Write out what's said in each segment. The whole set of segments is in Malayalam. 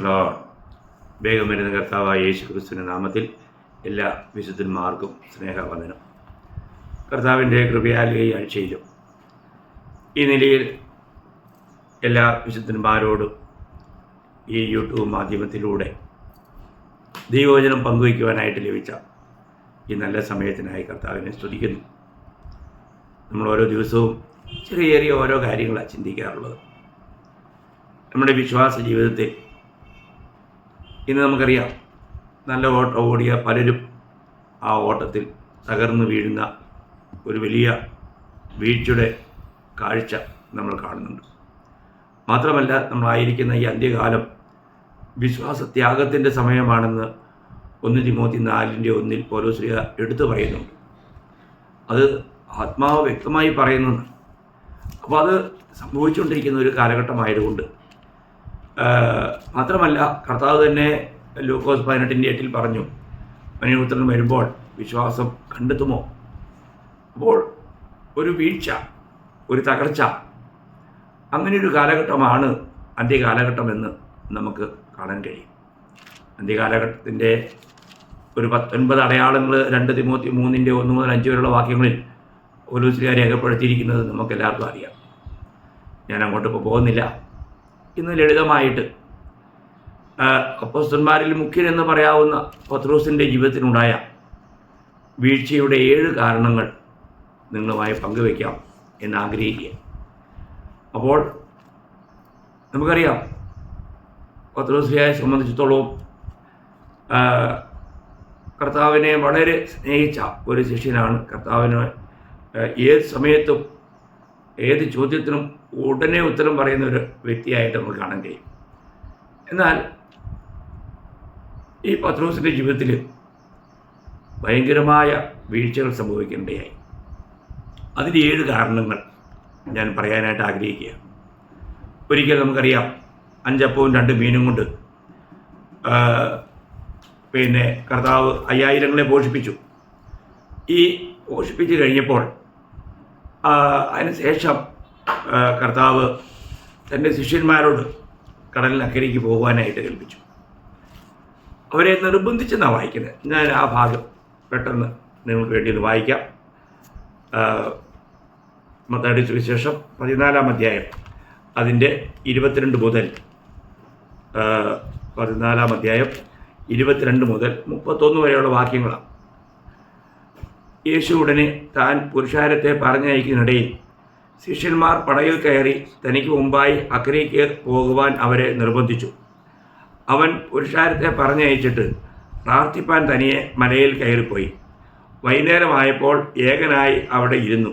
പ്രൈസലോ വേഗം വരുന്ന കർത്താവായ യേശു ക്രിസ്തുവിന്റെ നാമത്തിൽ എല്ലാ വിശുദ്ധന്മാർക്കും സ്നേഹവന്ദനം. കർത്താവിന്റെ കൃപയാൽ ഈ ആഴ്ചയിലും ഈ നിലയിൽ എല്ലാ വിശുദ്ധന്മാരോടും ഈ യൂട്യൂബ് മാധ്യമത്തിലൂടെ ദൈവവചനം പങ്കുവയ്ക്കുവാനായിട്ട് ലഭിച്ച ഈ നല്ല സമയത്തിനായി കർത്താവിനെ സ്തുതിക്കുന്നു. നമ്മൾ ഓരോ ദിവസവും ചെറിയ ചെറിയ ഓരോ കാര്യങ്ങളാണ് ചിന്തിക്കാറുള്ളത്. നമ്മുടെ വിശ്വാസ ജീവിതത്തിൽ ഇന്ന് നമുക്കറിയാം നല്ല ഓട്ടം ഓടിയ പലരും ആ ഓട്ടത്തിൽ തകർന്നു വീഴുന്ന ഒരു വലിയ വീഴ്ചയുടെ കാഴ്ച നമ്മൾ കാണുന്നുണ്ട്. മാത്രമല്ല നമ്മളായിരിക്കുന്ന ഈ അന്ത്യകാലം വിശ്വാസത്യാഗത്തിന്റെ സമയമാണെന്ന് ഒന്ന് തിമോത്തി നാലിന്റെ ഒന്നിൽ ശ്രീ എടുത്തു പറയുന്നുണ്ട്. അത് ആത്മാവ് വ്യക്തമായി പറയുന്നുണ്ട്. അപ്പോൾ അത് സംഭവിച്ചുകൊണ്ടിരിക്കുന്ന ഒരു കാലഘട്ടമായതുകൊണ്ട് മാത്രമല്ല കർത്താവ് തന്നെ ലൂക്കോസ് പതിനെട്ടിന്റെ എട്ടിൽ പറഞ്ഞു മനുപുത്രൻ വരുമ്പോൾ വിശ്വാസം കണ്ടെത്തുമോ? അപ്പോൾ ഒരു വീഴ്ച ഒരു തകർച്ച അങ്ങനെ ഒരു കാലഘട്ടമാണ് അന്ത്യകാലഘട്ടമെന്ന് നമുക്ക് കാണാൻ കഴിയും. അന്ത്യകാലഘട്ടത്തിന്റെ ഒരു പത്തൊൻപത് അടയാളങ്ങൾ രണ്ട് തിമൂത്തി മൂന്നിന്റെ ഒന്ന് മുതൽ അഞ്ച് വരെയുള്ള വാക്യങ്ങളിൽ പോലീസുകാർ രേഖപ്പെടുത്തിയിരിക്കുന്നത് നമുക്ക് എല്ലാവർക്കും അറിയാം. ഞാൻ അങ്ങോട്ട് ഇപ്പോൾ പോകുന്നില്ല. ഇന്ന് ലളിതമായിട്ട് അപ്പോസ്തന്മാരിൽ മുഖ്യനെന്ന് പറയാവുന്ന പത്രോസിന്റെ ജീവിതത്തിനുണ്ടായ വീഴ്ചയുടെ ഏഴ് കാരണങ്ങൾ നിങ്ങളുമായി പങ്കുവയ്ക്കാം എന്ന് ആഗ്രഹിക്കുക. അപ്പോൾ നമുക്കറിയാം പത്രോസിയായെ സംബന്ധിച്ചിടത്തോളം കർത്താവിനെ വളരെ സ്നേഹിച്ച ഒരു ശിഷ്യനാണ്. കർത്താവിനെ ഏത് സമയത്തും ഏത് ചോദ്യത്തിനും ഉടനെ ഉത്തരം പറയുന്ന ഒരു വ്യക്തിയായിട്ട് നമുക്ക് കാണാൻ കഴിയും എന്നാൽ ഈ പത്രോസിന്റെ ജീവിതത്തിൽ ഭയങ്കരമായ വീഴ്ചകൾ സംഭവിക്കേണ്ടതായി അതിന് ഏഴ് കാരണങ്ങൾ ഞാൻ പറയാനായിട്ട് ആഗ്രഹിക്കുക. ഒരിക്കൽ നമുക്കറിയാം അഞ്ചപ്പവും രണ്ട് മീനും കൊണ്ട് പിന്നെ കർത്താവ് അയ്യായിരങ്ങളെ പോഷിപ്പിച്ചു. ഈ പോഷിപ്പിച്ച് കഴിഞ്ഞപ്പോൾ അതിനുശേഷം കർത്താവ് തന്റെ ശിഷ്യന്മാരോട് കടലിനക്കരയ്ക്ക് പോകുവാനായിട്ട് കൽപ്പിച്ചു. അവരെ നിർബന്ധിച്ചെന്നാണ് വായിക്കുന്നത്? ഞാൻ ആ ഭാഗം പെട്ടെന്ന് നിങ്ങൾക്ക് വേണ്ടി ഒന്ന് വായിക്കാം. മത്താടി സുവിശേഷം പതിനാലാം അധ്യായം അതിന്റെ ഇരുപത്തിരണ്ട് മുതൽ പതിനാലാം അധ്യായം ഇരുപത്തിരണ്ട് മുതൽ മുപ്പത്തൊന്ന് വരെയുള്ള വാക്യങ്ങളാണ്. യേശു ഉടനെ താൻ പുരുഷാരത്തെ പറഞ്ഞയക്കുന്നിടയിൽ ശിഷ്യന്മാർ പടയിൽ കയറി തനിക്ക് മുമ്പായി അക്കരയ്ക്ക് പോകുവാൻ അവരെ നിർബന്ധിച്ചു. അവൻ പുരുഷാരത്തെ പറഞ്ഞയച്ചിട്ട് പ്രാർത്ഥിപ്പാൻ തനിയെ മലയിൽ കയറിപ്പോയി. വൈകുന്നേരമായപ്പോൾ ഏകനായി അവിടെ ഇരുന്നു.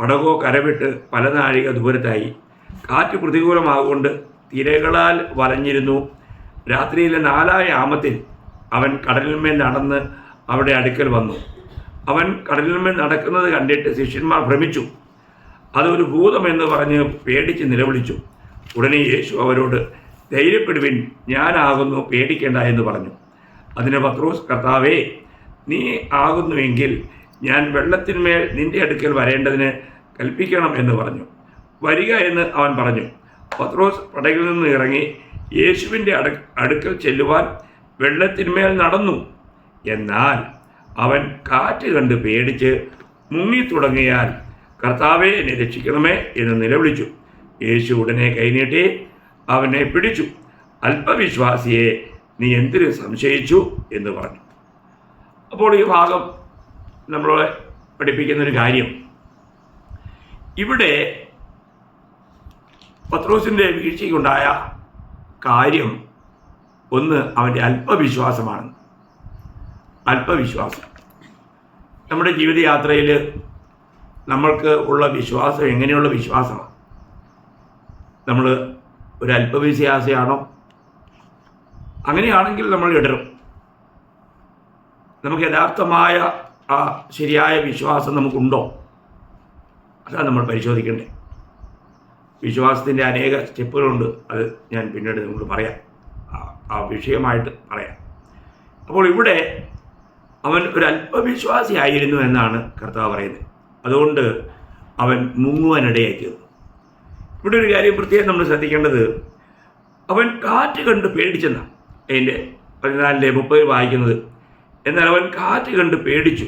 പടകോ കരവിട്ട് പല നാഴിക ദൂരത്തായി. കാറ്റ് പ്രതികൂലമാകൊണ്ട് തിരകളാൽ വലഞ്ഞിരുന്നു. രാത്രിയിലെ നാലായ ആമത്തിൽ അവൻ കടലിന്മേൽ നടന്ന് അവിടെ അടുക്കൽ വന്നു. അവൻ കടലിന്മേൽ നടക്കുന്നത് കണ്ടിട്ട് ശിഷ്യന്മാർ ഭ്രമിച്ചു. അതൊരു ഭൂതമെന്ന് പറഞ്ഞ് പേടിച്ച് നിലവിളിച്ചു. ഉടനെ യേശു അവരോട് ധൈര്യപ്പെടുവിൻ ഞാനാകുന്നു പേടിക്കേണ്ട എന്ന് പറഞ്ഞു. അതിന് പത്രോസ് കർത്താവേ നീ ആകുന്നുവെങ്കിൽ ഞാൻ വെള്ളത്തിന്മേൽ നിന്റെ അടുക്കൽ വരേണ്ടതിന് കൽപ്പിക്കണം എന്ന് പറഞ്ഞു. വരിക എന്ന് അവൻ പറഞ്ഞു. പത്രോസ് പടകിൽ നിന്ന് ഇറങ്ങി യേശുവിന്റെ അടു അടുക്കൽ ചെല്ലുവാൻ വെള്ളത്തിന്മേൽ നടന്നു. എന്നാൽ അവൻ കാറ്റ് കണ്ട് പേടിച്ച് മുങ്ങി തുടങ്ങിയാൽ കർത്താവെ എന്നെ രക്ഷിക്കണമേ എന്ന് നിലവിളിച്ചു. യേശു ഉടനെ കൈനീട്ടി അവനെ പിടിച്ചു. അല്പവിശ്വാസിയെ നീ എന്തിനു സംശയിച്ചു എന്ന് പറഞ്ഞു. അപ്പോൾ ഈ ഭാഗം നമ്മളെ പഠിപ്പിക്കുന്നൊരു കാര്യം. ഇവിടെ പത്രോസിന്റെ വീഴ്ചയ്ക്കുണ്ടായ കാര്യം ഒന്ന് അവന്റെ അല്പവിശ്വാസമാണ് അല്പവിശ്വാസം. നമ്മുടെ ജീവിതയാത്രയിൽ നമ്മൾക്ക് ഉള്ള വിശ്വാസം എങ്ങനെയുള്ള വിശ്വാസമാണ്? നമ്മൾ ഒരു അല്പവിശ്വാസയാണോ? അങ്ങനെയാണെങ്കിൽ നമ്മൾ ഇടരും. നമുക്ക് യഥാർത്ഥമായ ആ ശരിയായ വിശ്വാസം നമുക്കുണ്ടോ? അതാണ് നമ്മൾ പരിശോധിക്കേണ്ടത്. വിശ്വാസത്തിന്റെ അനേക സ്റ്റെപ്പുകളുണ്ട്. അത് ഞാൻ പിന്നീട് നിങ്ങൾക്ക് പറയാം. ആ വിഷയമായിട്ട് പറയാം. അപ്പോൾ ഇവിടെ അവൻ ഒരു അല്പവിശ്വാസിയായിരുന്നു എന്നാണ് കർത്താവ് പറയുന്നത്. അതുകൊണ്ട് അവൻ മുങ്ങുവാനിടയായി തീർന്നു ഇവിടെ ഒരു കാര്യം പ്രത്യേകം നമ്മൾ ശ്രദ്ധിക്കേണ്ടത്. അവൻ കാറ്റ് കണ്ട് പേടിച്ചെന്ന. അതിന്റെ പതിനാലിന്റെ മുപ്പത് വായിക്കുന്നത്. എന്നാൽ അവൻ കാറ്റ് കണ്ട് പേടിച്ചു.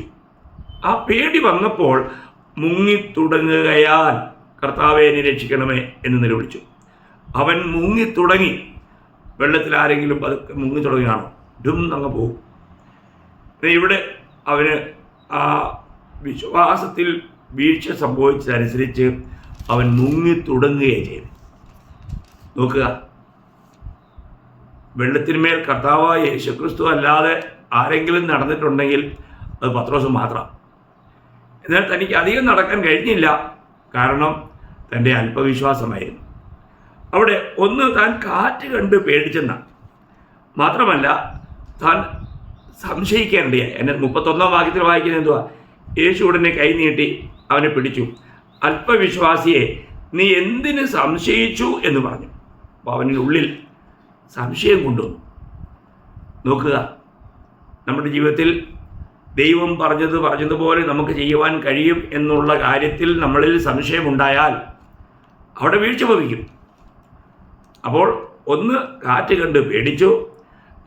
ആ പേടി വന്നപ്പോൾ മുങ്ങി തുടങ്ങുകയാൽ കർത്താവെ എന്നെ രക്ഷിക്കണമേ എന്ന് നിലവിളിച്ചു. അവൻ മുങ്ങി തുടങ്ങി വെള്ളത്തിൽ ആരെങ്കിലും പതുക്കെ മുങ്ങി തുടങ്ങിയാണോ ഡും അങ്ങ് പോകും ഇവിടെ അവന് ആ വിശ്വാസത്തിൽ വീഴ്ച സംഭവിച്ചതനുസരിച്ച് അവൻ മുങ്ങി തുടങ്ങുകയും ചെയ്തു. നോക്കുക. വെള്ളത്തിന്മേൽ കർത്താവായ യേശുക്രിസ്തു അല്ലാതെ ആരെങ്കിലും നടന്നിട്ടുണ്ടെങ്കിൽ അത് പത്രോസ് മാത്രം. എന്നാൽ തനിക്ക് അധികം നടക്കാൻ കഴിഞ്ഞില്ല. കാരണം തന്റെ അല്പവിശ്വാസമായിരുന്നു. അവിടെ ഒന്ന് താൻ കാറ്റ് കണ്ട് പേടിച്ചെന്ന. മാത്രമല്ല താൻ സംശയിക്കേണ്ടിയ എന്നെ മുപ്പത്തൊന്നാം വാക്യത്തിൽ വായിക്കുന്നത് എന്തുവാ? യേശു ഉടനെ കൈനീട്ടി അവനെ പിടിച്ചു. അല്പവിശ്വാസിയെ നീ എന്തിന് സംശയിച്ചു? എന്ന് പറഞ്ഞു. അപ്പോൾ അവന്റെ ഉള്ളിൽ സംശയം കൊണ്ടുവന്നു. നോക്കുക നമ്മുടെ ജീവിതത്തിൽ ദൈവം പറഞ്ഞത് പറഞ്ഞതുപോലെ നമുക്ക് ചെയ്യുവാൻ കഴിയും എന്നുള്ള കാര്യത്തിൽ നമ്മളിൽ സംശയമുണ്ടായാൽ അവിടെ വീഴ്ച ഭവിക്കും. അപ്പോൾ ഒന്ന് കാറ്റ് കണ്ട് പേടിച്ചു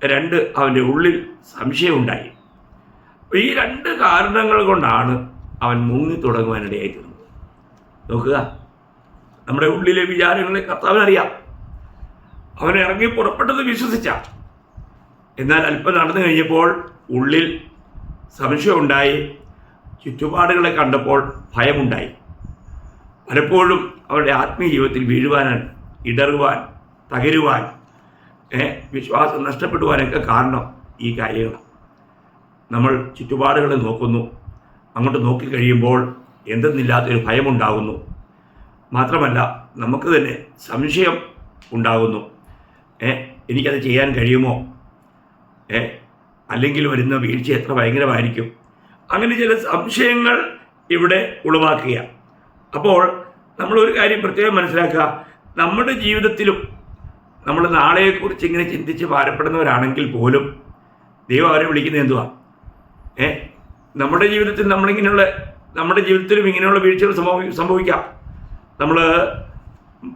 രണ്ട് അവന്റെ ഉള്ളിൽ സംശയമുണ്ടായി. ഈ രണ്ട് കാരണങ്ങൾ കൊണ്ടാണ് അവൻ മുങ്ങി തുടങ്ങുവാനിടയായി നോക്കുക. നമ്മുടെ ഉള്ളിലെ വിചാരങ്ങളെ കർത്താവിനറിയാം. അവൻ ഇറങ്ങി പുറപ്പെട്ടത് വിശ്വസിച്ച. എന്നാൽ അല്പം നടന്നു കഴിഞ്ഞപ്പോൾ ഉള്ളിൽ സംശയമുണ്ടായി ചുറ്റുപാടുകളെ കണ്ടപ്പോൾ ഭയമുണ്ടായി. പലപ്പോഴും അവരുടെ ആത്മീയ ജീവിതത്തിൽ വീഴുവാനാണ് ഇടറുവാൻ തകരുവാൻ വിശ്വാസം നഷ്ടപ്പെടുവാനൊക്കെ കാരണം ഈ കാര്യങ്ങളാണ് നമ്മൾ ചുറ്റുപാടുകളെ നോക്കുന്നു. അങ്ങോട്ട് നോക്കിക്കഴിയുമ്പോൾ എന്തെന്നില്ലാത്തൊരു ഭയമുണ്ടാകുന്നു. മാത്രമല്ല നമുക്ക് തന്നെ സംശയം ഉണ്ടാകുന്നു. ഏ എനിക്കത് ചെയ്യാൻ കഴിയുമോ? ഏ അല്ലെങ്കിൽ വരുന്ന വീഴ്ച എത്ര ഭയങ്കരമായിരിക്കും? അങ്ങനെ ചില സംശയങ്ങൾ ഇവിടെ ഉളവാക്കുക. അപ്പോൾ നമ്മൾ ഒരു കാര്യം പ്രത്യേകം മനസ്സിലാക്കുക. നമ്മുടെ ജീവിതത്തിലും നമ്മൾ നാളെയെക്കുറിച്ച് ഇങ്ങനെ ചിന്തിച്ച് ഭാരപ്പെടുന്നവരാണെങ്കിൽ പോലും ദൈവം അവരെ വിളിക്കുന്നത് എന്തുവാ? ഏ? നമ്മുടെ ജീവിതത്തിൽ നമ്മളിങ്ങനെയുള്ള നമ്മുടെ ജീവിതത്തിലും ഇങ്ങനെയുള്ള വീഴ്ചകൾ സംഭവി സംഭവിക്കാം. നമ്മൾ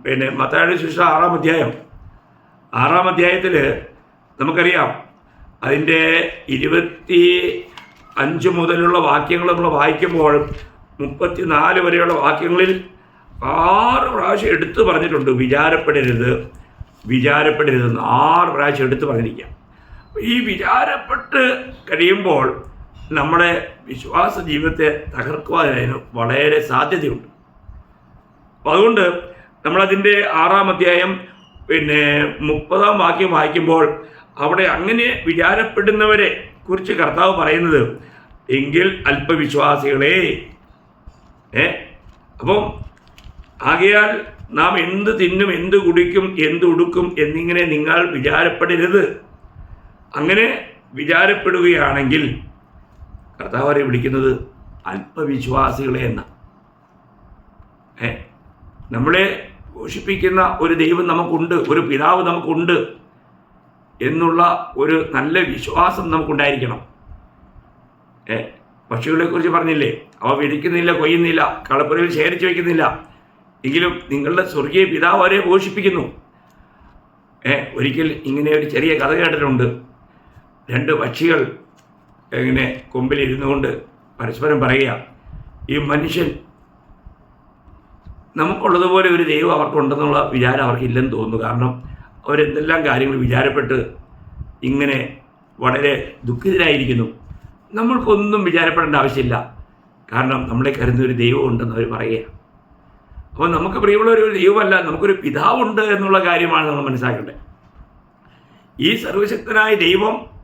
പിന്നെ മത്തായുടെ ശിക്ഷ ആറാം അധ്യായം. ആറാം അധ്യായത്തിൽ നമുക്കറിയാം അതിന്റെ ഇരുപത്തി അഞ്ച് മുതലുള്ള വാക്യങ്ങൾ നമ്മൾ വായിക്കുമ്പോൾ മുപ്പത്തി നാല് വരെയുള്ള വാക്യങ്ങളിൽ ആറ് പ്രാവശ്യം എടുത്തു പറഞ്ഞിട്ടുണ്ട് വിചാരപ്പെടരുത് വിചാരപ്പെടരുതെന്ന് ആറ് പ്രാവശ്യം എടുത്തു പറഞ്ഞിരിക്കാം ഈ വിചാരപ്പെട്ട് കഴിയുമ്പോൾ നമ്മുടെ വിശ്വാസ ജീവിതത്തെ തകർക്കുവാനതിന് വളരെ സാധ്യതയുണ്ട്. അതുകൊണ്ട് നമ്മളതിന്റെ ആറാം അധ്യായം പിന്നെ മുപ്പതാം വാക്യം വായിക്കുമ്പോൾ അവിടെ അങ്ങനെ വിചാരപ്പെടുന്നവരെ കുറിച്ച് കർത്താവ് പറയുന്നത് എങ്കിൽ അല്പവിശ്വാസികളെ. ഏ? അപ്പം ആകയാൽ നാം എന്ത് തിന്നും എന്ത് കുടിക്കും എന്ത് ഉടുക്കും എന്നിങ്ങനെ നിങ്ങൾ വിചാരപ്പെടരുത്. അങ്ങനെ വിചാരപ്പെടുകയാണെങ്കിൽ കർത്താവരെ വിളിക്കുന്നത് അല്പവിശ്വാസികളെ എന്ന. ഏ നമ്മളെ പോഷിപ്പിക്കുന്ന ഒരു ദൈവം നമുക്കുണ്ട് ഒരു പിതാവ് നമുക്കുണ്ട് എന്നുള്ള ഒരു നല്ല വിശ്വാസം നമുക്കുണ്ടായിരിക്കണം. ഏ പക്ഷികളെ കുറിച്ച് പറഞ്ഞില്ലേ? അവ വിളിക്കുന്നില്ല കൊയ്യുന്നില്ല കളപ്പുരയിൽ ശേഖരിച്ചു വയ്ക്കുന്നില്ല എങ്കിലും നിങ്ങളുടെ സ്വർഗീയ പിതാവ് അവരെ പോഷിപ്പിക്കുന്നു ഏ ഒരിക്കൽ ഇങ്ങനെ ഒരു ചെറിയ കഥ കേട്ടിട്ടുണ്ട്. രണ്ട് പക്ഷികൾ ഇങ്ങനെ കൊമ്പിലിരുന്നു കൊണ്ട് പരസ്പരം പറയുക ഈ മനുഷ്യൻ നമുക്കുള്ളതുപോലെ ഒരു ദൈവം അവർക്കുണ്ടെന്നുള്ള വിചാരം അവർക്കില്ലെന്ന് തോന്നുന്നു. കാരണം അവരെന്തെല്ലാം കാര്യങ്ങൾ വിചാരപ്പെട്ട് ഇങ്ങനെ വളരെ ദുഃഖിതരായിരിക്കുന്നു. നമ്മൾക്കൊന്നും വിചാരപ്പെടേണ്ട ആവശ്യമില്ല. കാരണം നമ്മളെ കരുതുന്ന ഒരു ദൈവം ഉണ്ടെന്ന് അവർ പറയുക അപ്പോൾ നമുക്ക് പ്രിയമുള്ള ഒരു ദൈവമല്ല നമുക്കൊരു പിതാവുണ്ട് എന്നുള്ള കാര്യമാണ് നമ്മൾ മനസ്സിലാക്കേണ്ടത്. ഈ സർവശക്തനായ ദൈവം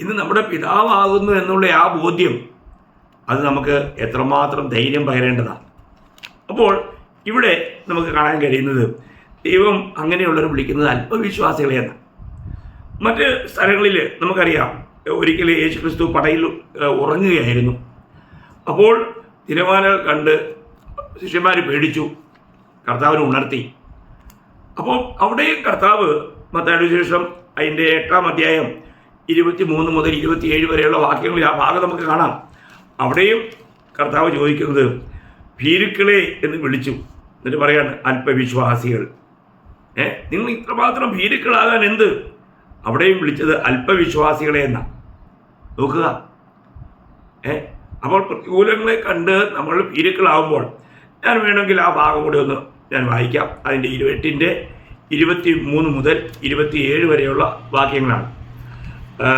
ഇന്ന് നമ്മുടെ പിതാവാകുന്നു എന്നുള്ള ആ ബോധ്യം അത് നമുക്ക് എത്രമാത്രം ധൈര്യം പകരേണ്ടതാണ്. അപ്പോൾ ഇവിടെ നമുക്ക് കാണാൻ കഴിയുന്നത് ദൈവം അങ്ങനെയുള്ളവർ വിളിക്കുന്നത് അല്പവിശ്വാസികളെയാണ്. മറ്റ് സ്ഥലങ്ങളിൽ നമുക്കറിയാം ഒരിക്കൽ യേശു ക്രിസ്തു പടയിൽ ഉറങ്ങുകയായിരുന്നു. അപ്പോൾ തിരമാലകൾ കണ്ട് ശിഷ്യന്മാർ പേടിച്ചു കർത്താവിനെ ഉണർത്തി. അപ്പോൾ അവിടെയും കർത്താവ് മത്തായുടെ ശേഷം അതിന്റെ എട്ടാം അധ്യായം ഇരുപത്തി മൂന്ന് മുതൽ ഇരുപത്തിയേഴ് വരെയുള്ള വാക്യങ്ങളിൽ ആ ഭാഗം നമുക്ക് കാണാം. അവിടെയും കർത്താവ് ചോദിക്കുന്നത് ഭീരുക്കളെ എന്ന് വിളിച്ചു. എന്നിട്ട് പറയാണ് അല്പവിശ്വാസികൾ. ഏ നിങ്ങൾ ഇത്രമാത്രം ഭീരുക്കളാകാൻ എന്ത്? അവിടെയും വിളിച്ചത് അല്പവിശ്വാസികളെ എന്നാ. നോക്കുക. ഏ അപ്പോൾ പ്രതികൂലങ്ങളെ കണ്ട് നമ്മൾ ഭീരുക്കളാവുമ്പോൾ ഞാൻ വേണമെങ്കിൽ ആ ഭാഗം കൂടി ഒന്ന് ഞാൻ വായിക്കാം. അതിന്റെ ഇരുപത്തിന്റെ ഇരുപത്തി മൂന്ന് മുതൽ ഇരുപത്തിയേഴ് വരെയുള്ള വാക്യങ്ങളാണ്. ആ,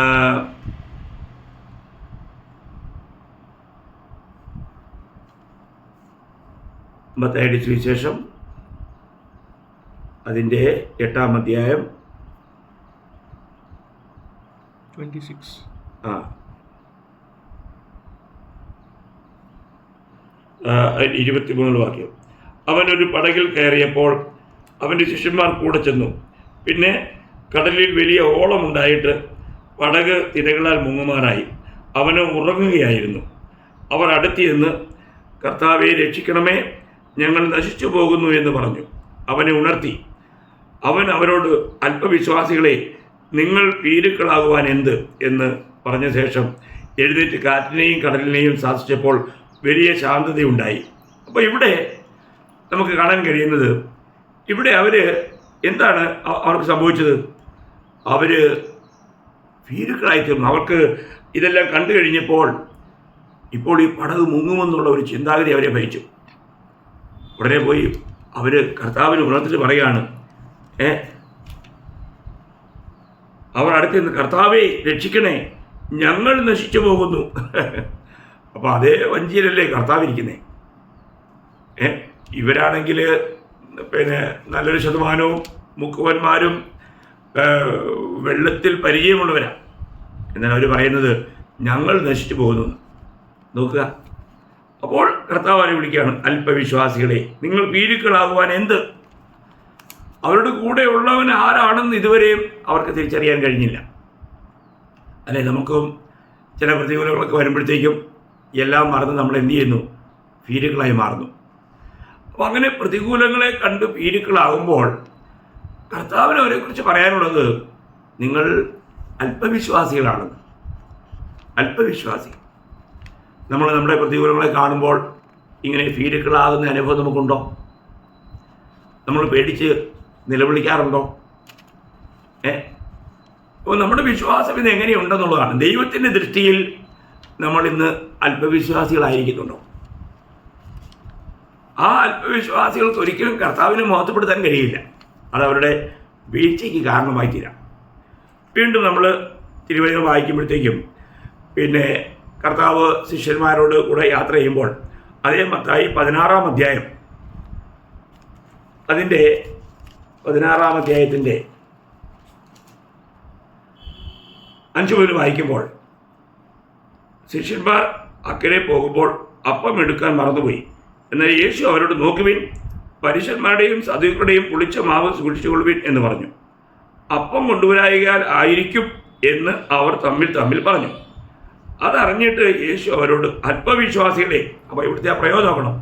മത്തായിയുടെ സുവിശേഷം അതിന്റെ എട്ടാം അധ്യായം. 26. ആ. ആ, ഇരുപത്തിമൂന്ന് വാക്യം. അവൻ ഒരു പടകിൽ കയറിയപ്പോൾ അവന്റെ ശിഷ്യന്മാർ കൂടെ ചെന്നു. പിന്നെ കടലിൽ വലിയ ഓളമുണ്ടായിട്ട് പടക് തിരകളാൽ മുങ്ങുമാറായി. അവന് ഉറങ്ങുകയായിരുന്നു. അവർ അടുത്തിരുന്ന് കർത്താവെ രക്ഷിക്കണമേ ഞങ്ങൾ നശിച്ചു പോകുന്നു എന്ന് പറഞ്ഞു. അവനെ ഉണർത്തി അവൻ അവരോട് അല്പവിശ്വാസികളെ നിങ്ങൾ പീരുക്കളാകുവാൻ എന്ത്? എന്ന് പറഞ്ഞ ശേഷം എഴുന്നേറ്റ് കാറ്റിനെയും കടലിനെയും സാധിച്ചപ്പോൾ വലിയ ശാന്തതയുണ്ടായി. അപ്പോൾ ഇവിടെ നമുക്ക് കാണാൻ കഴിയുന്നത് ഇവിടെ അവർ എന്താണ് അവർക്ക് സംഭവിച്ചത്? അവർ ഭീരുക്കളായി തീർന്നു അവർക്ക് ഇതെല്ലാം കണ്ടു കഴിഞ്ഞപ്പോൾ ഇപ്പോൾ ഈ പടവ് മുങ്ങുമെന്നുള്ള ഒരു ചിന്താഗതി അവരെ ഭയിച്ചു ഉടനെ പോയി അവർ കർത്താവിന് ഉണർത്തിട്ട് പറയുകയാണ് ഏ അവർ അടുത്ത് നിന്ന് കർത്താവെ രക്ഷിക്കണേ ഞങ്ങൾ നശിച്ചു പോകുന്നു. അപ്പോൾ അതേ വഞ്ചിയിലല്ലേ കർത്താവ് ഇരിക്കുന്നേ? ഏ ഇവരാണെങ്കിൽ പിന്നെ നല്ലൊരു ശതമാനവും മുക്കുവന്മാരും വെള്ളത്തിൽ പരിചയമുള്ളവരാണ് എന്നാണ് അവർ പറയുന്നത്. ഞങ്ങൾ നശിച്ചു പോകുന്നു. നോക്കുക. അപ്പോൾ കർത്താവാരെ വിളിക്കുകയാണ്? അല്പവിശ്വാസികളെ. നിങ്ങൾ പീരുക്കളാകുവാൻ എന്ത്? അവരുടെ കൂടെ ഉള്ളവൻ ആരാണെന്ന് ഇതുവരെയും അവർക്ക് തിരിച്ചറിയാൻ കഴിഞ്ഞില്ല. അല്ലെ? നമുക്കും ചില പ്രതികൂലങ്ങളൊക്കെ വരുമ്പോഴത്തേക്കും എല്ലാം മറന്ന് നമ്മൾ എന്ത് ചെയ്യുന്നു? ഭീരുക്കളായി മാറുന്നു. അപ്പോൾ അങ്ങനെ പ്രതികൂലങ്ങളെ കണ്ട് ഭീരുക്കളാകുമ്പോൾ കർത്താവിന് അവരെക്കുറിച്ച് പറയാനുള്ളത് നിങ്ങൾ അല്പവിശ്വാസികളാണെന്ന് അല്പവിശ്വാസി. നമ്മൾ നമ്മുടെ പ്രതികൂലങ്ങളെ കാണുമ്പോൾ ഇങ്ങനെ ഫീലുകളാകുന്ന അനുഭവം നമുക്കുണ്ടോ? നമ്മൾ പേടിച്ച് നിലവിളിക്കാറുണ്ടോ? ഏ? അപ്പോൾ നമ്മുടെ വിശ്വാസം ഇത് എങ്ങനെയുണ്ടെന്നുള്ളതാണ്. ദൈവത്തിന്റെ ദൃഷ്ടിയിൽ നമ്മൾ ഇന്ന് അല്പവിശ്വാസികളായിരിക്കുന്നുണ്ടോ? ആ അല്പവിശ്വാസികൾക്ക് ഒരിക്കലും കർത്താവിനെ മഹത്വപ്പെടുത്താൻ കഴിയില്ല. അത് അവരുടെ വീഴ്ചയ്ക്ക് കാരണമായി തീരാം വീണ്ടും നമ്മൾ തിരുവചനം വായിക്കുമ്പോഴത്തേക്കും പിന്നെ കർത്താവ് ശിഷ്യന്മാരോട് കൂടെ യാത്ര ചെയ്യുമ്പോൾ അതേ മത്തായി പതിനാറാം അധ്യായം അതിന്റെ പതിനാറാം അധ്യായത്തിന്റെ അഞ്ചു മുതൽ വായിക്കുമ്പോൾ ശിഷ്യന്മാർ അക്കരെ പോകുമ്പോൾ അപ്പം എടുക്കാൻ മറന്നുപോയി. എന്നാൽ യേശു അവരോട് നോക്കുവിൻ പരീശന്മാരുടെയും സദുക്കളുടെയും പുളിച്ച മാവ് സൂക്ഷിച്ചുകൊള്ളുവിൻ എന്ന് പറഞ്ഞു. അപ്പം കൊണ്ടുവരായികാൽ ആയിരിക്കും എന്ന് അവർ തമ്മിൽ തമ്മിൽ പറഞ്ഞു. അതറിഞ്ഞിട്ട് യേശു അവരോട് അല്പവിശ്വാസികളെ അപ്പോൾ ഇവിടുത്തെ ആ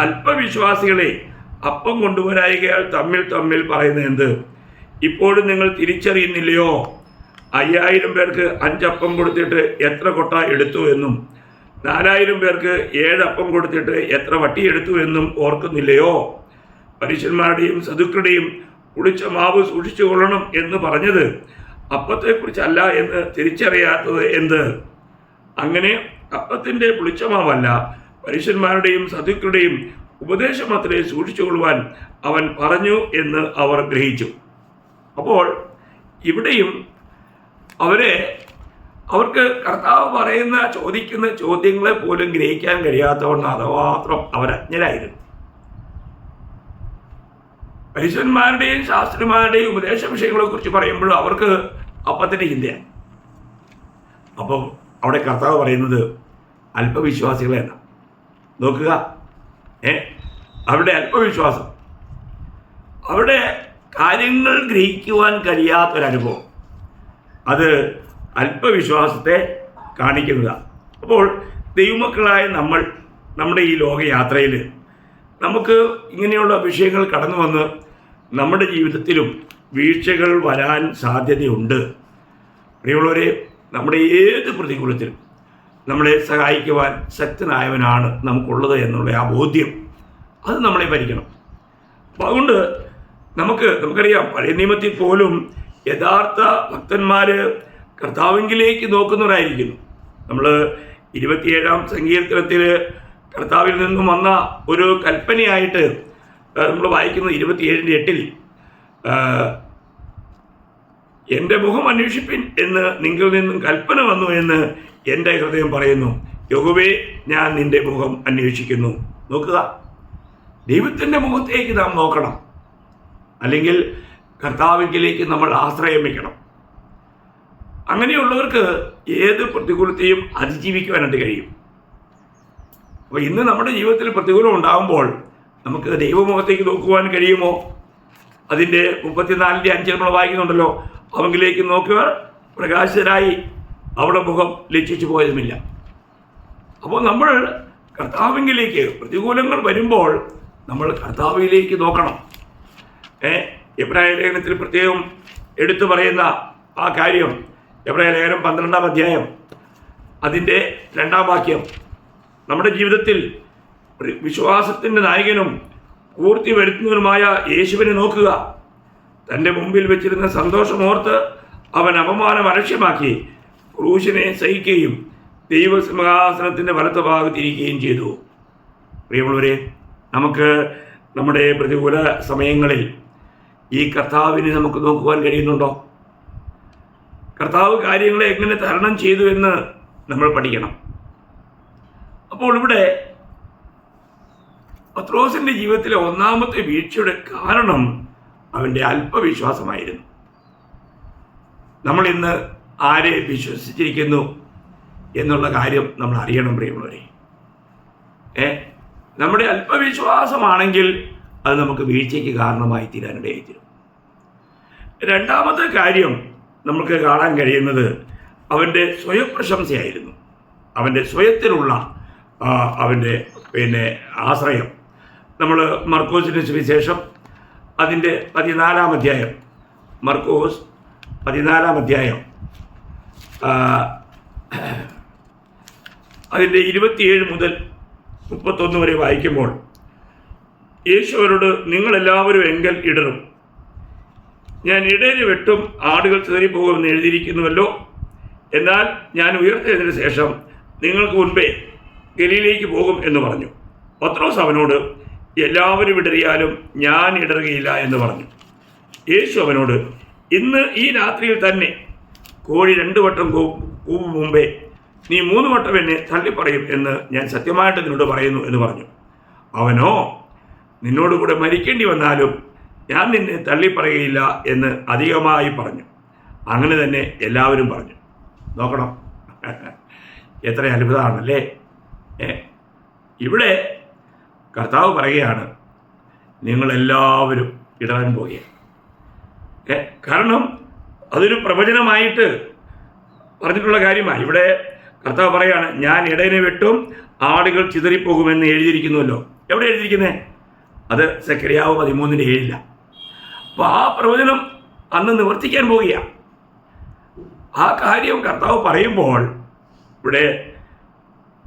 അല്പവിശ്വാസികളെ അപ്പം കൊണ്ടുവരായികയാൽ തമ്മിൽ തമ്മിൽ പറയുന്നത് എന്ത്? ഇപ്പോഴും നിങ്ങൾ തിരിച്ചറിയുന്നില്ലയോ? അയ്യായിരം പേർക്ക് അഞ്ചപ്പം കൊടുത്തിട്ട് എത്ര കൊട്ട എടുത്തു എന്നും നാലായിരം പേർക്ക് ഏഴപ്പം കൊടുത്തിട്ട് എത്ര വട്ടി എടുത്തു എന്നും ഓർക്കുന്നില്ലയോ? പരുഷന്മാരുടെയും സതുക്കളുടെയും കുളിച്ച മാവ് സൂക്ഷിച്ചു കൊള്ളണം എന്ന് പറഞ്ഞത് അപ്പത്തെക്കുറിച്ചല്ല എന്ന് തിരിച്ചറിയാത്തത് എന്ത്? അങ്ങനെ അപ്പത്തിന്റെ പുളിച്ച മാവല്ല മനുഷ്യന്മാരുടെയും സതുക്കളുടെയും ഉപദേശം അത്രേ സൂക്ഷിച്ചുകൊള്ളുവാൻ അവൻ പറഞ്ഞു എന്ന് അവർ ഗ്രഹിച്ചു. അപ്പോൾ ഇവിടെയും അവരെ അവർക്ക് കർത്താവ് പറയുന്ന ചോദിക്കുന്ന ചോദ്യങ്ങളെ പോലും ഗ്രഹിക്കാൻ കഴിയാത്തവണ്ണം അതുമാത്രം അവർ പരീശന്മാരുടെയും ശാസ്ത്രിമാരുടെയും ഉപദേശ വിഷയങ്ങളെ കുറിച്ച് പറയുമ്പോൾ അവർക്ക് അപ്പത്തിന്റെ ചിന്തയാണ്. അപ്പം അവിടെ കർത്താവ് പറയുന്നത് അല്പവിശ്വാസികളെ എന്നാ നോക്കുക. ഏ? അവരുടെ അല്പവിശ്വാസം. അവിടെ കാര്യങ്ങൾ ഗ്രഹിക്കുവാൻ കഴിയാത്തൊരനുഭവം. അത് അല്പവിശ്വാസത്തെ കാണിക്കുന്നതാണ് അപ്പോൾ ദൈവമക്കളായ നമ്മൾ നമ്മുടെ ഈ ലോകയാത്രയിൽ നമുക്ക് ഇങ്ങനെയുള്ള വിഷയങ്ങൾ കടന്നു വന്ന് നമ്മുടെ ജീവിതത്തിലും വീഴ്ചകൾ വരാൻ സാധ്യതയുണ്ട്. പ്രിയമുള്ളവരെ നമ്മുടെ ഏത് പ്രതികൂലത്തിലും നമ്മളെ സഹായിക്കുവാൻ ശക്തനായവനാണ് നമുക്കുള്ളത് എന്നുള്ള ആ ബോധ്യം അത് നമ്മളെ ഭരിക്കണം. അപ്പം അതുകൊണ്ട് നമുക്ക് നമുക്കറിയാം പഴയ നിയമത്തിൽ പോലും യഥാർത്ഥ ഭക്തന്മാർ കർത്താവിങ്കിലേക്ക് നോക്കുന്നവരായിരിക്കുന്നു. നമ്മൾ ഇരുപത്തിയേഴാം സങ്കീർത്തനത്തിൽ കർത്താവിൽ നിന്നും വന്ന ഒരു കൽപ്പനയായിട്ട് നമ്മൾ വായിക്കുന്നത് ഇരുപത്തിയേഴിന്റെ എട്ടിൽ എന്റെ മുഖം അന്വേഷിപ്പിൻ എന്ന് നിങ്ങളിൽ നിന്നും കൽപ്പന വന്നു എന്ന് എന്റെ ഹൃദയം പറയുന്നു. യഹുവേ ഞാൻ നിന്റെ മുഖം അന്വേഷിക്കുന്നു. നോക്കുക. ദൈവത്തിന്റെ മുഖത്തേക്ക് നാം നോക്കണം. അല്ലെങ്കിൽ കർത്താവിലേക്ക് നമ്മൾ ആശ്രയം വയ്ക്കണം അങ്ങനെയുള്ളവർക്ക് ഏത് പ്രതികൂലത്തെയും അതിജീവിക്കുവാനായിട്ട് കഴിയും. അപ്പോൾ ഇന്ന് നമ്മുടെ ജീവിതത്തിൽ പ്രതികൂലം ഉണ്ടാകുമ്പോൾ നമുക്ക് ദൈവമുഖത്തേക്ക് നോക്കുവാൻ കഴിയുമോ? അതിന്റെ മുപ്പത്തിനാലിന്റെ അഞ്ച് നമ്മൾ വായിക്കുന്നുണ്ടല്ലോ. അവങ്കിലേക്ക് നോക്കിയവർ പ്രകാശിതരായി അവിടെ മുഖം ലക്ഷിച്ചു പോയതുമില്ല. അപ്പോൾ നമ്മൾ കർത്താവിങ്കിലേക്ക് പ്രതികൂലങ്ങൾ വരുമ്പോൾ നമ്മൾ കർത്താവിലേക്ക് നോക്കണം. ഏ എബ്രായ ലേഖനത്തിൽ പ്രത്യേകം എടുത്തു പറയുന്ന ആ കാര്യം എബ്രായ ലേഖനം പന്ത്രണ്ടാം അധ്യായം അതിന്റെ രണ്ടാം വാക്യം. നമ്മുടെ ജീവിതത്തിൽ വിശ്വാസത്തിന്റെ നായകനും പൂർത്തി വരുത്തുന്നവനുമായ യേശുവിനെ നോക്കുക. തന്റെ മുമ്പിൽ വെച്ചിരുന്ന സന്തോഷം സന്തോഷമോർത്ത് അവൻ അപമാനം അലക്ഷ്യമാക്കി ക്രൂശിനെ സഹിക്കുകയും ദൈവസിംഹാസനത്തിന്റെ വലത്ത ഭാഗത്തിരിക്കുകയും ചെയ്തു. പ്രിയമുള്ളവരെ നമുക്ക് നമ്മുടെ പ്രതികൂല സമയങ്ങളിൽ ഈ കർത്താവിനെ നമുക്ക് നോക്കുവാൻ കഴിയുന്നുണ്ടോ? കർത്താവ് കാര്യങ്ങളെ എങ്ങനെ തരണം ചെയ്തു എന്ന് നമ്മൾ പഠിക്കണം. അപ്പോൾ ഇവിടെ പത്രോസിന്റെ ജീവിതത്തിലെ ഒന്നാമത്തെ വീഴ്ചയുടെ കാരണം അവന്റെ അല്പവിശ്വാസമായിരുന്നു. നമ്മൾ ഇന്ന് ആരെ വിശ്വസിച്ചിരിക്കുന്നു എന്നുള്ള കാര്യം നമ്മൾ അറിയണം പ്രിയമുള്ളവരെ. ഏ? നമ്മുടെ അല്പവിശ്വാസമാണെങ്കിൽ അത് നമുക്ക് വീഴ്ചയ്ക്ക് കാരണമായി തീരാനിടയായി തീരും. രണ്ടാമത്തെ കാര്യം നമുക്ക് കാണാൻ കഴിയുന്നത് അവന്റെ സ്വയപ്രശംസയായിരുന്നു. അവന്റെ സ്വയത്തിലുള്ള അവന്റെ പിന്നെ ആശ്രയം. നമ്മൾ മർക്കോസിന്റെ സുവിശേഷം അതിന്റെ പതിനാലാം അധ്യായം. മർക്കോസ് പതിനാലാം അധ്യായം. അതിന്റെ ഇരുപത്തിയേഴ് മുതൽ മുപ്പത്തൊന്ന് വരെ വായിക്കുമ്പോൾ യേശു അവരോട് നിങ്ങളെല്ലാവരും എങ്കൽ ഇടറും. ഞാൻ ഇടയിൽ വെട്ടും ആടുകൾ ചിതറിപ്പോകുമെന്ന് എഴുതിയിരിക്കുന്നുവല്ലോ. എന്നാൽ ഞാൻ ഉയർത്തിയതിനു ശേഷം നിങ്ങൾക്ക് മുൻപേ ഗലിയിലേക്ക് പോകും എന്ന് പറഞ്ഞു. പത്രോസ് അവനോട് എല്ലാവരും ഇടറിയാലും ഞാൻ ഇടറുകയില്ല എന്ന് പറഞ്ഞു. യേശു അവനോട് ഇന്ന് ഈ രാത്രിയിൽ തന്നെ കോഴി രണ്ടു വട്ടം കൂവും മുമ്പേ നീ മൂന്ന് വട്ടം എന്നെ തള്ളിപ്പറയും എന്ന് ഞാൻ സത്യമായിട്ട് നിന്നോട് പറയുന്നു എന്ന് പറഞ്ഞു. അവനോ നിന്നോട് കൂടെ മരിക്കേണ്ടി വന്നാലും ഞാൻ നിന്നെ തള്ളിപ്പറയുകയില്ല എന്ന് അധികമായി പറഞ്ഞു. അങ്ങനെ തന്നെ എല്ലാവരും പറഞ്ഞു. നോക്കണം. എത്ര അത്ഭുതമാണല്ലേ? ഇവിടെ കർത്താവ് പറയുകയാണ് നിങ്ങളെല്ലാവരും ഇടറാൻ പോകുകയാണ് ഏ കാരണം അതൊരു പ്രവചനമായിട്ട് പറഞ്ഞിട്ടുള്ള കാര്യമാണ്. ഇവിടെ കർത്താവ് പറയാണ് ഞാൻ ഇടയനെ വെട്ടും ആടുകൾ ചിതറിപ്പോകുമെന്ന് എഴുതിയിരിക്കുന്നുവല്ലോ. എവിടെ എഴുതിയിരിക്കുന്നേ? അത് സെക്രിയാവ് പതിമൂന്നിന്റെ ഏഴില്ല അപ്പോൾ ആ പ്രവചനം അന്ന് നിവർത്തിക്കാൻ പോവുകയാണ് ആ കാര്യം കർത്താവ് പറയുമ്പോൾ ഇവിടെ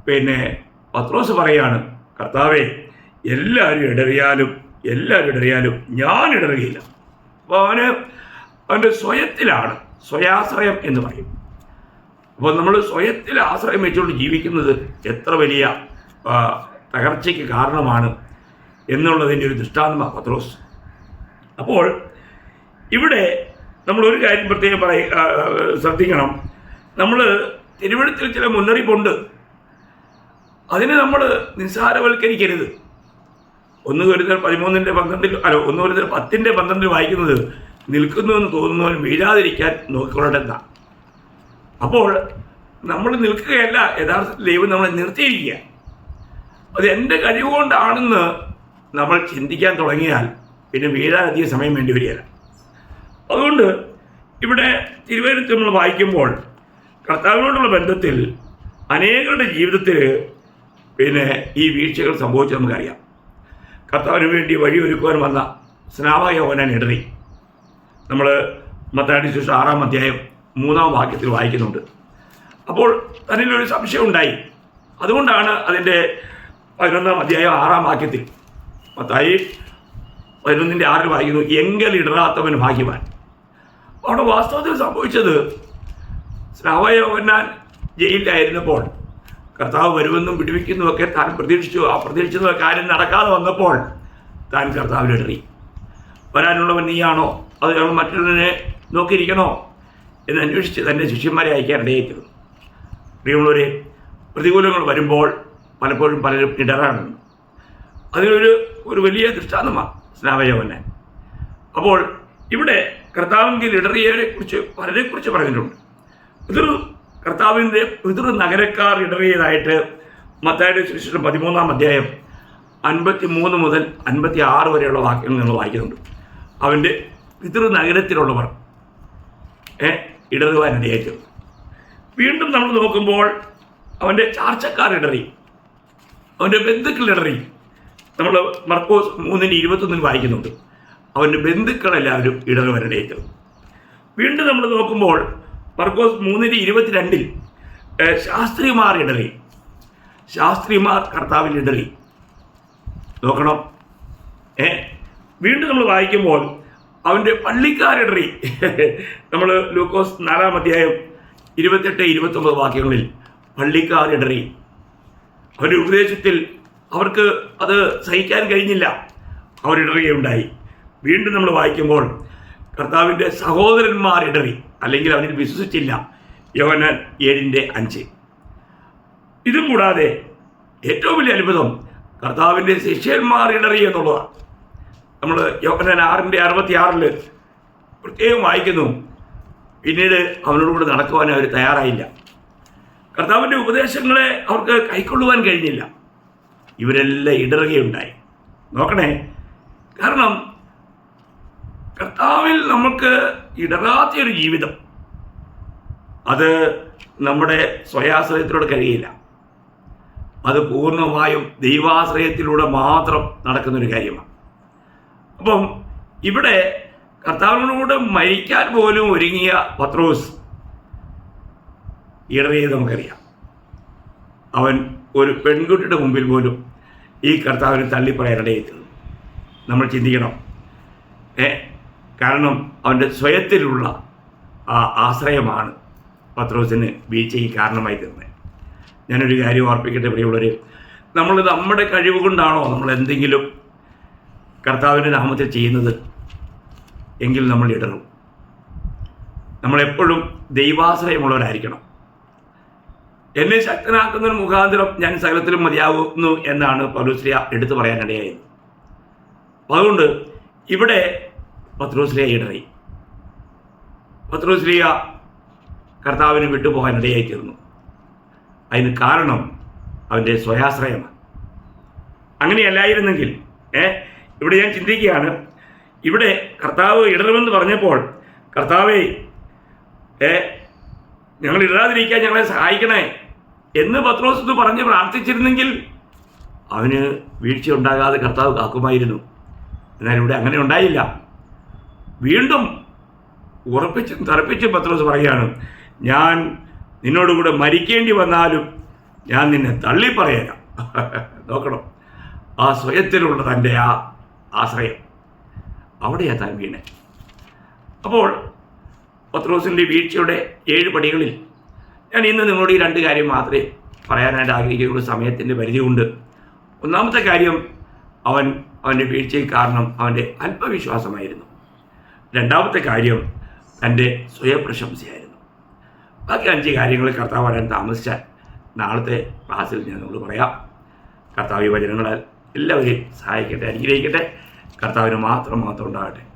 പിന്നെ പത്രോസ് പറയാണ് കർത്താവെ എല്ലാവരും ഇടറിയാലും എല്ലാവരും ഇടറിയാലും ഞാൻ ഇടറുകയില്ല അപ്പോൾ അവന് അവന്റെ സ്വയത്തിലാണ്. സ്വയാശ്രയം എന്ന് പറയും. അപ്പോൾ നമ്മൾ സ്വയത്തിൽ ആശ്രയം വെച്ചുകൊണ്ട് ജീവിക്കുന്നത് എത്ര വലിയ തകർച്ചയ്ക്ക് കാരണമാണ് എന്നുള്ളതിന്റെ ഒരു ദൃഷ്ടാന്തമാണ് പത്രോസ്. അപ്പോൾ ഇവിടെ നമ്മൾ ഒരു കാര്യം പ്രത്യേകം പറയ ശ്രദ്ധിക്കണം. നമ്മൾ തിരുവഴുത്തിൽ ചില മുന്നറിയിപ്പുണ്ട്. അതിനെ നമ്മൾ നിസ്സാരവൽക്കരിക്കരുത്. ഒന്ന് കരുതൽ പതിമൂന്നിന്റെ പന്ത്രണ്ടിൽ അല്ല ഒന്ന് കരുതൽ പത്തിന്റെ പന്ത്രണ്ടിൽ വായിക്കുന്നത് നിൽക്കുന്നു എന്ന് തോന്നുന്നവൻ വീഴാതിരിക്കാൻ നോക്കിക്കൊള്ളട്ടെന്ന. അപ്പോൾ നമ്മൾ നിൽക്കുകയല്ല യഥാർത്ഥത്തിൽ ദൈവം നമ്മളെ നിർത്തിയിരിക്കുക. അത് എന്റെ കഴിവുകൊണ്ടാണെന്ന് നമ്മൾ ചിന്തിക്കാൻ തുടങ്ങിയാൽ പിന്നെ വീഴാൻ അധികം സമയം വേണ്ടി വരികയില്ല. അതുകൊണ്ട് ഇവിടെ തിരുവനന്തപുരത്ത് നമ്മൾ വായിക്കുമ്പോൾ കർത്താവിനോടുള്ള ബന്ധത്തിൽ അനേകരുടെ ജീവിതത്തിൽ പിന്നെ ഈ വീഴ്ചകൾ സംഭവിച്ചു നമുക്കറിയാം. കർത്താവിന് വേണ്ടി വഴിയൊരുക്കുവാൻ വന്ന സ്നാപക യോവനാൻ ഇടറി നമ്മൾ മത്താടി ശേഷം ആറാം അധ്യായം മൂന്നാം വാക്യത്തിൽ വായിക്കുന്നുണ്ട്. അപ്പോൾ തന്നിലൊരു സംശയം ഉണ്ടായി. അതുകൊണ്ടാണ് അതിന്റെ പതിനൊന്നാം അധ്യായം ആറാം വാക്യത്തിൽ മത്തായി പതിനൊന്നിന്റെ ആറിൽ വായിക്കുന്നു എങ്കൽ ഇടറാത്തവൻ ഭാഗ്യവാൻ. അവിടെ വാസ്തവത്തിൽ സംഭവിച്ചത് സ്രാവയോവന്നാൻ ജയിലിലായിരുന്നപ്പോൾ കർത്താവ് വരുമെന്നും വിടുവിക്കുന്നുമൊക്കെ താൻ പ്രതീക്ഷിച്ചു. ആ പ്രതീക്ഷിച്ച കാര്യം നടക്കാതെ വന്നപ്പോൾ താൻ കർത്താവിലിടറി വരാനുള്ളവൻ നീയാണോ? അത് ഞങ്ങൾ മറ്റുള്ളവനെ നോക്കിയിരിക്കണോ? എന്ന് അന്വേഷിച്ച് തന്റെ ശിഷ്യന്മാരെ അയക്കാൻ ഇടയായിത്തീർന്നു. പ്രിയമുള്ളവരെ പ്രതികൂലങ്ങൾ വരുമ്പോൾ പലപ്പോഴും പലരും ഇടറാണ്. അതിനൊരു ഒരു വലിയ ദൃഷ്ടാന്തമാണ് സ്നാവയവനെ അപ്പോൾ ഇവിടെ കർത്താവിന്റെ ഇടറിയവരെ കുറിച്ച് പലരെ കുറിച്ച് പറഞ്ഞിട്ടുണ്ട്. പിതൃ കർത്താവിന്റെ പിതൃ നഗരക്കാർ ഇടറിയതായിട്ട് മത്തായുടെ സുവിശേഷം പതിമൂന്നാം അധ്യായം അൻപത്തി മൂന്ന് മുതൽ അൻപത്തി ആറ് വരെയുള്ള വാക്യങ്ങൾ നിങ്ങൾ വായിക്കുന്നുണ്ട്. അവന്റെ പിതൃ നഗരത്തിലുള്ളവർ ഏ ഇടറുവാനിടയായിട്ട് വീണ്ടും നമ്മൾ നോക്കുമ്പോൾ അവന്റെ ചാർച്ചക്കാർ ഇടറി അവന്റെ ബന്ധുക്കൾ ഇടറി. നമ്മൾ മർക്കോസ് മൂന്നിന് ഇരുപത്തൊന്നിന് വായിക്കുന്നുണ്ട്. അവന്റെ ബന്ധുക്കളെല്ലാവരും ഇടറുവാനിടയായിട്ട് വീണ്ടും നമ്മൾ നോക്കുമ്പോൾ മർക്കോസ് മൂന്നിന് ഇരുപത്തിരണ്ടിൽ ശാസ്ത്രിമാർ ഇടറി ശാസ്ത്രിമാർ കർത്താവിൽ ഇടറി നോക്കണം? ഏ വീണ്ടും നമ്മൾ വായിക്കുമ്പോൾ അവന്റെ പള്ളിക്കാരിടറി നമ്മൾ ലൂക്കോസ് നാലാം അധ്യായം ഇരുപത്തെട്ട് ഇരുപത്തൊമ്പത് വാക്യങ്ങളിൽ പള്ളിക്കാരിടറി അവരുടെ ഉപദേശത്തിൽ അവർക്ക് അത് സഹിക്കാൻ കഴിഞ്ഞില്ല. അവരിടറുകയുണ്ടായി വീണ്ടും നമ്മൾ വായിക്കുമ്പോൾ കർത്താവിന്റെ സഹോദരന്മാർ ഇടറി. അല്ലെങ്കിൽ അവനിൽ വിശ്വസിച്ചില്ല. യോഹന്നാൻ ഏഴിന്റെ അഞ്ച്. ഇതും കൂടാതെ ഏറ്റവും വലിയ അത്ഭുതം കർത്താവിന്റെ ശിഷ്യന്മാർ ഇടറി എന്നുള്ളതാണ്. നമ്മൾ യോഹന്നാൻ ആറിന്റെ അറുപത്തി ആറിൽ പ്രത്യേകം വായിക്കുന്നു. പിന്നീട് അവനോട് കൂടെ നടക്കുവാൻ അവർ തയ്യാറായില്ല. കർത്താവിന്റെ ഉപദേശങ്ങളെ അവർക്ക് കൈക്കൊള്ളുവാൻ കഴിഞ്ഞില്ല. ഇവരെല്ലാം ഇടറുകയുണ്ടായി. നോക്കണേ. കാരണം കർത്താവിൽ നമുക്ക് ഇടറാത്തൊരു ജീവിതം. അത് നമ്മുടെ സ്വയാശ്രയത്തിലൂടെ കഴിയില്ല. അത് പൂർണമായും ദൈവാശ്രയത്തിലൂടെ മാത്രം നടക്കുന്നൊരു കാര്യമാണ്. അപ്പം ഇവിടെ കർത്താവിനോട് മരിക്കാൻ പോലും ഒരുങ്ങിയ പത്രോസ് ഇടറിയത് നമുക്കറിയാം. അവൻ ഒരു പെൺകുട്ടിയുടെ മുമ്പിൽ പോലും ഈ കർത്താവിനെ തള്ളിപ്പറയാനിടയെത്തുന്നു നമ്മൾ ചിന്തിക്കണം. ഏ കാരണം അവന്റെ സ്വയത്തിലുള്ള ആ ആശ്രയമാണ് പത്രോസിന് വീഴ്ചയ്ക്ക് കാരണമായി തീർന്നത്. ഞാനൊരു കാര്യം ഓർപ്പിക്കട്ടെ പ്രിയമുള്ളവർ നമ്മൾ നമ്മുടെ കഴിവ് കൊണ്ടാണോ നമ്മൾ എന്തെങ്കിലും കർത്താവിന്റെ നാമത്തിൽ ചെയ്യുന്നത്? എങ്കിൽ നമ്മൾ ഇടറും. നമ്മളെപ്പോഴും ദൈവാശ്രയമുള്ളവരായിരിക്കണം. എന്നെ ശക്തനാക്കുന്നതിന് മുഖാന്തരം ഞാൻ സകലത്തിലും മതിയാകുന്നു എന്നാണ് പൗലോസ്ലിയ എടുത്തു പറയാനിടയായത്. അതുകൊണ്ട് ഇവിടെ പത്രോസ്ലിയ ഇടറി പത്രോസ്ലിയ കർത്താവിന് വിട്ടുപോകാൻ ഇടയായി തീർന്നു അതിന് കാരണം അവന്റെ സ്വയാശ്രയമാണ്. അങ്ങനെയല്ലായിരുന്നെങ്കിൽ ഏ ഇവിടെ ഞാൻ ചിന്തിക്കുകയാണ് ഇവിടെ കർത്താവ് ഇടണമെന്ന് പറഞ്ഞപ്പോൾ കർത്താവേ ഏ ഞങ്ങൾ ഇടാതിരിക്കാൻ ഞങ്ങളെ സഹായിക്കണേ എന്ന് പത്രോസ് എന്ന് പറഞ്ഞ് പ്രാർത്ഥിച്ചിരുന്നെങ്കിൽ അവന് വീഴ്ച ഉണ്ടാകാതെ കർത്താവ് കാക്കുമായിരുന്നു. എന്നാൽ ഇവിടെ അങ്ങനെ ഉണ്ടായില്ല. വീണ്ടും ഉറപ്പിച്ചും തറപ്പിച്ചും പത്രോസ് പറയുകയാണ് ഞാൻ നിന്നോടുകൂടെ മരിക്കേണ്ടി വന്നാലും ഞാൻ നിന്നെ തള്ളി തള്ളിപ്പറയാം നോക്കണം. ആ സ്വയത്തിലുള്ള തന്റെ ആ ആശ്രയം. അവിടെയാ താൻ വീണ്. അപ്പോൾ പത്രോസിന്റെ വീഴ്ചയുടെ ഏഴ് പടികളിൽ ഞാൻ ഇന്ന് നിങ്ങളോട് ഈ രണ്ട് കാര്യം മാത്രമേ പറയാനായിട്ട് ആഗ്രഹിക്കുന്നുള്ളൂ സമയത്തിന്റെ പരിധി കൊണ്ട് ഒന്നാമത്തെ കാര്യം അവൻ അവന്റെ വീഴ്ചയ്ക്ക് കാരണം അവന്റെ അല്പവിശ്വാസമായിരുന്നു. രണ്ടാമത്തെ കാര്യം തന്റെ സ്വയപ്രശംസയായിരുന്നു. ബാക്കി അഞ്ച് കാര്യങ്ങൾ കർത്താവ് വരാൻ താമസിച്ചാൽ നാളത്തെ ക്ലാസ്സിൽ ഞാൻ നമ്മൾ പറയാം. കർത്താവ് വചനങ്ങളാൽ എല്ലാവരെയും സഹായിക്കട്ടെ അനുഗ്രഹിക്കട്ടെ. കർത്താവിന് മാത്രം മാത്രം ഉണ്ടാകട്ടെ.